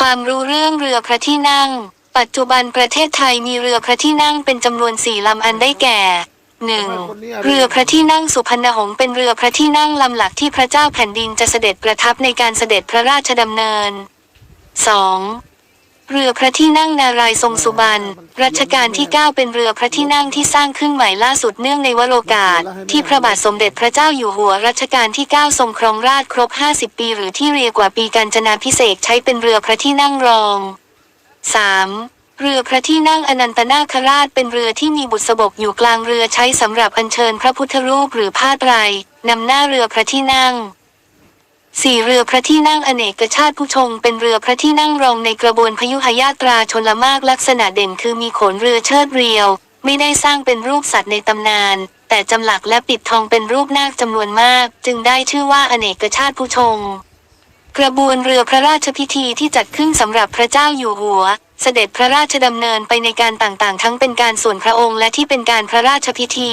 ความรู้เรื่องเรือพระที่นั่ง ปัจจุบันประเทศไทยมีเรือพระที่นั่งเป็นจำนวนสี่ลำอันได้แก่ 1. เรือพระที่นั่งสุพรรณหงษ์เป็นเรือพระที่นั่งลำหลักที่พระเจ้าแผ่นดินจะเสด็จประทับในการเสด็จพระราชดำเนิน 2. เรือพระที่นั่งนารายทรงสุบรรณรัชกาลที่ 9 เป็นเรือพระที่นั่งที่สร้างขึ้นใหม่ล่าสุดเนื่องในวโรกาส ที่พระบาทสมเด็จพระเจ้าอยู่หัวรัชกาลที่ 9 ทรงครองราชย์ครบ 50 ปี หรือที่เรียกว่าปีการจนาพิเศษใช้เป็นเรือพระที่นั่งรอง 3. เรือพระที่นั่งอนันตนาคราชเป็นเรือที่มีบุษบกอยู่กลางเรือใช้สำหรับอัญเชิญพระพุทธรูปหรือผ้าไตรนำหน้าเรือพระที่นั่ง สี่เรือพระที่นั่งอเนกชาติผู้ชง เป็นเรือพระที่นั่งรองในกระบวนพยุหยาตราชนละมากลักษณะเด่นคือมีโขนเรือเชิดเรียว ไม่ได้สร้างเป็นรูปสัตว์ในตำนาน แต่จำหลักและปิดทองเป็นรูปนาคจำนวนมาก จึงได้ชื่อว่าอเนกชาติผู้ชง กระบวนเรือพระราชพิธีที่จัดขึ้นสำหรับพระเจ้าอยู่หัว เสด็จพระราชดำเนินไปในการต่างๆ ทั้งเป็นการส่วนพระองค์และที่เป็นการพระราชพิธี